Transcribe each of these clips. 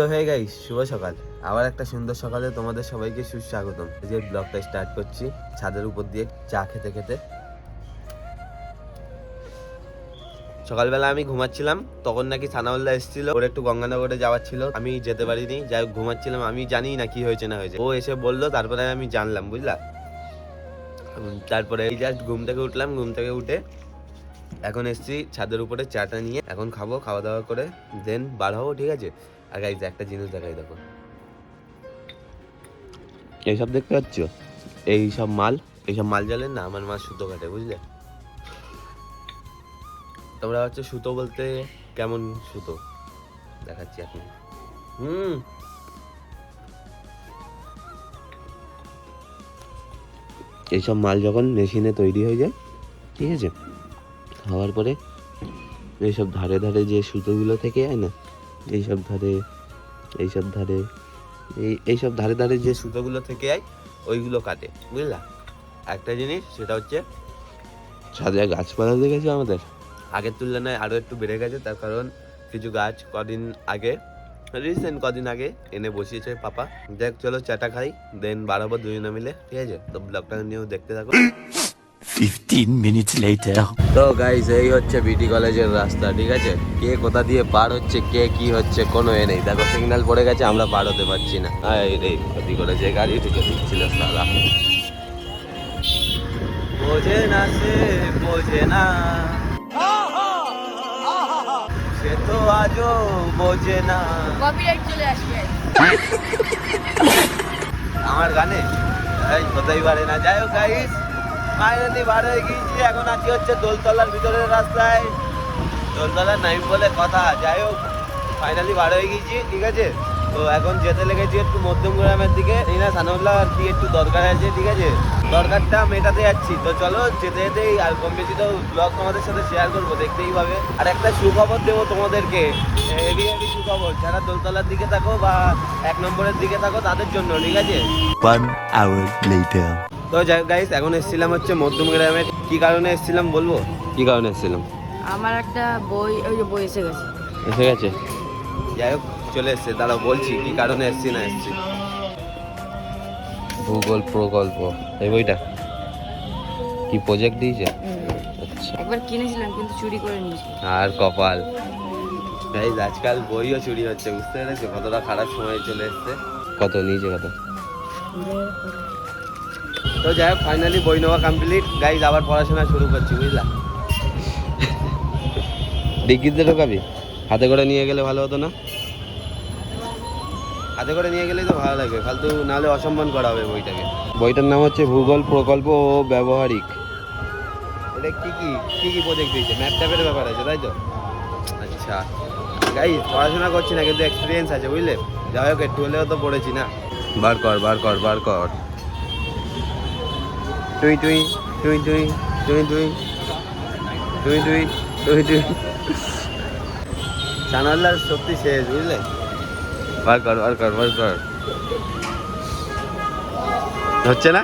So hey guys, শুভ সকাল। আবার একটা সুন্দর সকালে তোমাদের সবাইকে সুস্বাগতম। যে ব্লগটা স্টার্ট করছি, ছাদের উপর দিয়ে চা খেতে খেতে। সকালবেলা আমি ঘুমাচ্ছিলাম, তখন নাকি সানাউল্লাহ এসেছিল। ওর একটু গঙ্গানগরে যাওয়ার ছিল, আমি যেতে পারিনি। যাই ঘুমাচ্ছিলাম, আমি জানি না কি হয়েছে, না হয়েছে। ও এসে বলল, তারপরে আমি জানলাম, বুঝলা? তারপরে জাস্ট ঘুম থেকে উঠলাম, ঘুম থেকে উঠে এখন এসছি ছাদের উপরে চাটা নিয়ে। এখন খাব, খাওয়া দাওয়া করে দেন বার হব, ঠিক আছে? আর একটা জিনিস দেখাই, দেখো। এইসব দেখতে পাচ্ছ? এই সব মাল, এইসব মাল জানেন না আমার মা সুতো কাটে, বুঝলে? তোমরা হচ্ছে সুতো বলতে কেমন সুতো? দেখাচ্ছি এখন। হুম। এইসব মাল যখন মেশিনে তৈরি হয়ে যায়, ঠিক আছে? হওয়ার পরে এইসব ধারে ধারে যে সুতোগুলো থেকে যায় না? এইসব ধারে এইসব ধারে, এই, এইসব ধারে ধারে যে সুতোগুলো থেকে যায় ওইগুলো কাটে, বুঝলা? একটা জিনিস, সেটা হচ্ছে ছাদে গাছপালা দেখেছ আমাদের? আগের তুলনায় আরও একটু বেড়ে গেছে, তার কারণ কিছু গাছ কদিন আগে রিসেন্ট কদিন আগে এনে বসিয়েছে পাপা। দেখ, চলো চাটা খাই দেন বাড়াবো দুজনে মিলে, ঠিক আছে? তো ব্লগটা নিয়েও দেখতে থাকো। 15 minutes later. তো গাইস এই হচ্ছে বিটি কলেজের রাস্তা ঠিক আছে? কে কোথা দিয়ে পার হচ্ছে কে কি হচ্ছে কোনো এ নেই। দেখো সিগন্যাল পড়ে গেছে আমরা পার হতে পারছি না। এই রে ক্ষতি করেছে গাড়ি ঢুকে দিচ্ছিল সারা বোঝে না সে বোঝে না। সে তো আজও বোঝে না। কপিরাইট চলে আসবে। আমার গানে? এই হতেই পারে না? যাই হোক গাইস ফাইনালি বার হয়ে গিয়েছি, এখন আছি হচ্ছে দোলতলার ভিতরের রাস্তায়। দোলতলা নাই বলে কথা, যাই হোক ফাইনালি বার হয়ে গিয়েছি, ঠিক আছে? তো এখন যেতে লেগেছি একটু মধ্যম গ্রামের দিকে, এই না সানাউল্লাহ কি একটু দরকার আছে, ঠিক আছে? দরকারটা মেটাতে যাচ্ছি। তো চলো, যেতে যেতেই আর কম বেশি তো ব্লগ তোমাদের সাথে শেয়ার করব, দেখতেই পাবে। আর একটা সুখবর দেবো তোমাদেরকে। হেভি হেভি সুখবর, যারা দোলতলার দিকে থাকো বা এক নম্বরের দিকে থাকো, তাদের জন্য, ঠিক আছে? তো গাইস এখন এসেছিলাম হচ্ছে মধ্যম গ্রামে। কি কারণে এসেছিলাম বলব? কি কারণে এসেছিলাম? আমার একটা বই ওই যে বই এসে গেছে। এসে গেছে? যাই হোক চলে এসছে। দাঁড়াও বলছি কি কারণে এসছি না এসছি? ভূগোল প্রকল্প এই বইটা? কি প্রজেক্ট দিয়েছে? আচ্ছা। একবার কিনেছিলাম কিন্তু চুরি করে নিয়েছি। আর কপাল? গাইস আজকাল বইও চুরি হচ্ছে বুঝতে পেরেছ? কতটা খারাপ সময় চলে এসছে। কত নিয়েছে কত? তো যাই হোক ফাইনালি বই নেওয়া কমপ্লিট গাইজ আবার পড়াশোনা শুরু করছি বুঝলা? ডিগ্রিতে ঢোকাবি? হাতে করে নিয়ে গেলে ভালো হতো না? হাতে করে নিয়ে গেলেই তো ভালো লাগবে ফালতু নাহলে অসম্মান করা হবে বইটাকে। বইটার নাম হচ্ছে ভূগোল প্রকল্প ও ব্যবহারিক। এটা কি কি? কি কি প্রজেক্ট দিয়েছে? ম্যাপ ট্যাপের ব্যাপার আছে তাই তো? আচ্ছা। গাই পড়াশোনা করছি না কিন্তু এক্সপিরিয়েন্স আছে বুঝলে? যাই হোক একটু হলেও তো পড়েছি না। বার কর বার কর বার কর। টুই টুই টুই টুই টুই টুই টুই টুই টুই সানাল্লার সত্যি শেষ বুঝলে? বার কর বার কর বার কর। হচ্ছে না?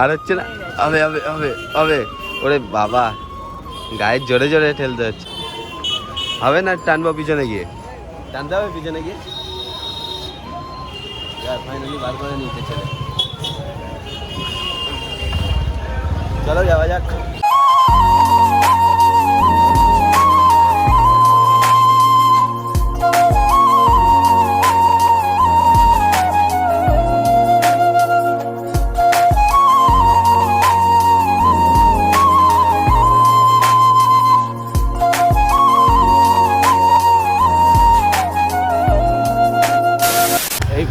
আর হচ্ছে না? হবে হবে হবে হবে। ওরে বাবা গায়ের জোরে জোরে ঠেলতে হচ্ছে। হবে না টানবো পিছনে গিয়ে? টানতে হবে পিছনে গিয়ে? ফাইনালি বার করে নিতে চলে। চলো যাওয়া যাক।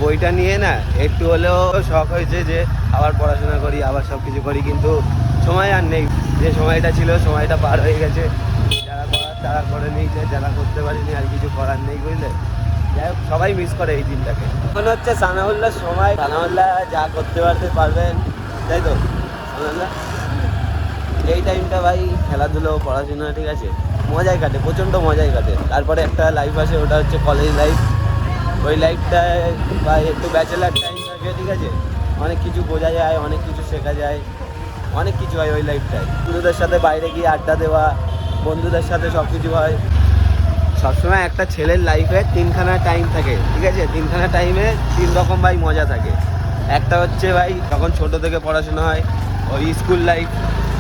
বইটা নিয়ে না, একটু হলেও শখ হয়েছে যে আবার পড়াশোনা করি, আবার সব কিছু করি, কিন্তু সময় আর নেই। যে সময়টা ছিল, সময়টা পার হয়ে গেছে। যারা করার, তারা করে নিয়েছে। যারা করতে পারিনি আর কিছু করার নেই, বুঝলে? যাই হোক, সবাই মিস করে এই দিনটাকে। এখন হচ্ছে সানাউল্লাহ সময়। সানাউল্লাহ যা করতে পারতে পারবেন। তাই তো? সানাউল্লাহ? এই টাইমটা ভাই খেলাধুলো, পড়াশোনা, ঠিক আছে? মজাই কাটে, প্রচণ্ড মজাই কাটে। তারপরে একটা লাইফ আসে ওটা হচ্ছে কলেজ লাইফ ওই লাইফটায় বা একটু ব্যাচেলার টাইম থাকে, ঠিক আছে? অনেক কিছু বোঝা যায়, অনেক কিছু শেখা যায়। অনেক কিছু হয় ওই লাইফটায় বন্ধুদের সাথে বাইরে গিয়ে আড্ডা দেওয়া বন্ধুদের সাথে সব কিছু হয়। সবসময় একটা ছেলের লাইফে তিনখানা টাইম থাকে ঠিক আছে? তিনখানা টাইমে তিন রকম ভাই মজা থাকে। একটা হচ্ছে ভাই যখন ছোট থেকে পড়াশোনা হয় ওই স্কুল লাইফ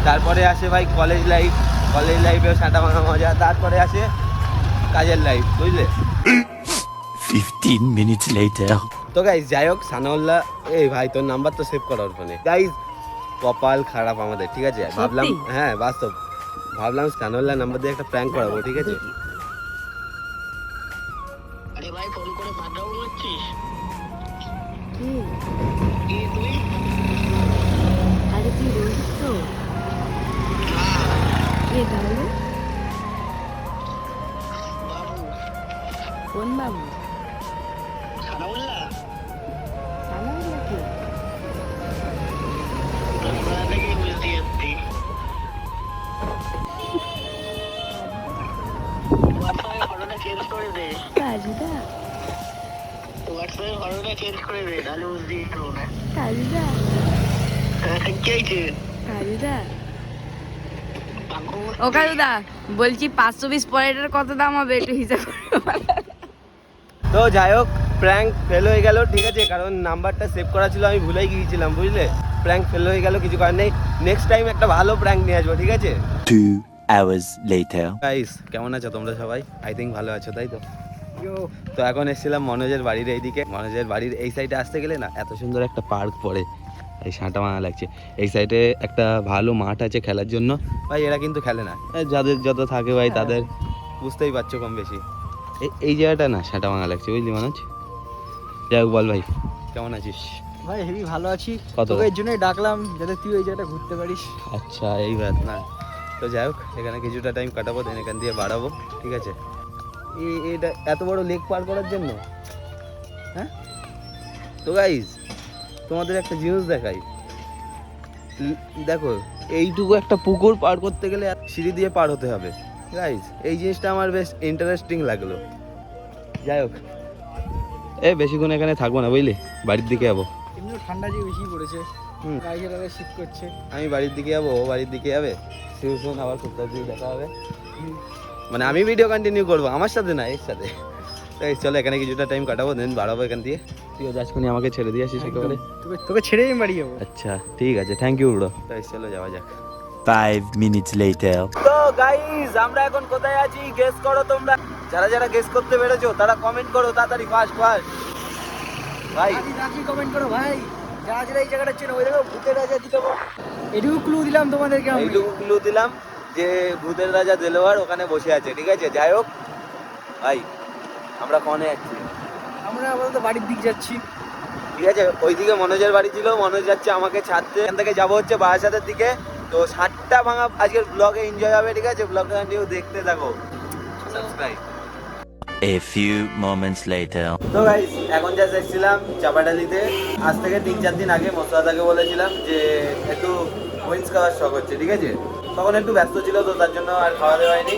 তারপরে আসে ভাই কলেজ লাইফ কলেজ লাইফে সাঁটা মারা মজা তারপরে আসে কাজের লাইফ বুঝলে? 15 minutes later. তো গাইজ যাই হোক সানাউল্লাহ এই ভাই তোর নাম্বার তো সেভ করার ফোনে। গাইজ কপাল খারাপ আমাদের ঠিক আছে? ভাবলাম হ্যাঁ বাস্তব। ভাবলাম সানাউল্লাহ নাম্বার দিয়ে একটা প্র্যাঙ্ক করাবো ঠিক আছে? আরে ভাই ফোন করে বাদরাও করছিস কি? কি তুই? আরে তুই রোহিত তো? কে তাহলে? বাবু। কোন বাবু? সানাউল্লাহ হোয়াটসঅ্যাপে চেঞ্জ করে দে তাহলে বুঝতে পারব। না কাজুদা কে হয়েছে কাজুদা ও কাজুদা বলছি পাঁচশো পিস পরেটার কত দাম হবে একটু হিসাব তো যাই হোক প্র্যাঙ্ক ফেল হয়ে গেল ঠিক আছে কারণ নাম্বারটা সেভ করা ছিল আমি ভুলেই গিয়েছিলাম বুঝলে? প্র্যাঙ্ক ফেল হয়ে গেল কিছু করার নেই। নেক্সট টাইম একটা ভালো প্র্যাঙ্ক নিয়ে আসব ঠিক আছে? Two hours later. গাইস কেমন আছো তোমরা সবাই? আই থিঙ্ক ভালো আছো তাই তো? তো এখন এসেছিলাম মনোজের বাড়ির এইদিকে। মনোজের বাড়ির এই সাইডে আসতে গেলে না এত সুন্দর একটা পার্ক পড়ে। এই সাঁটা মানা লাগছে। এই সাইডে একটা ভালো মাঠ আছে খেলার জন্য। ভাই এরা কিন্তু খেলে না। যাদের যত থাকে ভাই তাদের বুঝতেই পারছ কম বেশি। এই- এই জায়গাটা না সাঁটা মানা লাগছে বুঝলি মনোজ? যাই হোক বল ভাই। কেমন আছিস? ভাই হেভি ভালো আছি। কত? এর জন্যই ডাকলাম যাতে তুই ওই জায়গাটা ঘুরতে পারিস। আচ্ছা এই ব্যাট না তো যাই হোক এখানে কিছুটা টাইম কাটাবো দেন এখান দিয়ে বাড়াবো ঠিক আছে? এটা এত বড় লেক পার করার জন্য? হ্যাঁ? তো গাইজ তোমাদের একটা জিনিস দেখাই। দেখো এইটুকু একটা পুকুর পার করতে গেলে সিঁড়ি দিয়ে পার হতে হবে। গাইজ এই জিনিসটা আমার বেশ ইন্টারেস্টিং লাগল। যাই হোক। এ বেশিক্ষণ এখানে থাকব না বুঝলি? বাড়ির দিকে যাব। এমনিও ঠান্ডা যে বেশি পড়েছে। হুম। গাড়ি শীত করছে। আমি বাড়ির দিকে যাব ও বাড়ির দিকে যাবে। শিবসন আবার খুব তাড়াতাড়ি দেখা হবে। মানে আমি ভিডিও কন্টিনিউ করব আমার সাথে না এর সাথে। তাই চলো এখানে কিছুটা টাইম কাটাবো দেন বাড়াবো এখান দিয়ে। তুইও যাচ্ছুনি আমাকে ছেড়ে দিয়ে আসিস একেবারে। তোকে তোকে ছেড়ে আমি বাড়ি যাব। আচ্ছা ঠিক আছে থ্যাংক ইউ ব্রো তাই চলো যাওয়া যাক। Five minutes later. তো গাইস আমরা এখন কোথায় আছি? গেস করো তোমরা। যারা যারা গেস করতে পেরেছ তারা কমেন্ট করো তাড়াতাড়ি ফাস্ট ফাস্ট ভাই। রাখি কমেন্ট করো ভাই। যারা যারা এই জায়গাটা চেনো ওই দেখো ভূতের রাজা দিতে এটুকু ক্লু দিলাম তোমাদেরকে আমি। এইটুকু ক্লু দিলাম। যে ভূতের রাজা দেলোয়ার ওখানে বসে আছে ঠিক আছে? যাই হোক ভাই আমরা কনে যাচ্ছি আমরা আপাতত বাড়ির দিক যাচ্ছি। ঠিক আছে? ওইদিকে মনোজের বাড়ি ছিল মনোজ যাচ্ছে আমাকে ছাড়তে। এখান থেকে যাব হচ্ছে বারাসাতের দিকে। তো সাতটা ভাঙা আজকের ব্লগে এনজয় হবে ঠিক আছে? ব্লগটা কন্টিনিউ দেখতে থাকো। Subscribe A few moments later. তো গাইস এখন যা এসেছিলাম চাপাডালিতে। আজ থেকে তিন চার দিন আগে মশলাদাকে বলেছিলাম যে একটু উইন্স খাওয়ার শখ হচ্ছে ঠিক আছে? তখন একটু ব্যস্ত ছিল তো তার জন্য আর খাওয়া দেওয়া হয়নি।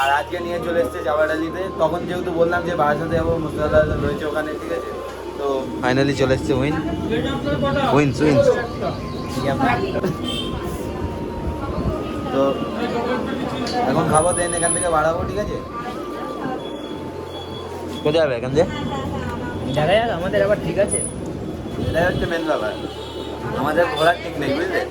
আর আজকে নিয়ে চলে এসেছে চাপাডালিতে তখন যেহেতু বললাম যে বারাসাতে যাব মশলাদা রয়েছে ওখানে ঠিক আছে? তো ফাইনালি চলে এসছে উইন উইন্স উইন্স তো এখন খাব দেন এখান থেকে বাড়াবো ঠিক আছে? কোথায় যাবে এখান থেকে দেখা যাক আমাদের আবার ঠিক আছে। এটাই হচ্ছে মেন ব্যাপার। আমাদের ঘোরার ঠিক নেই বুঝলে?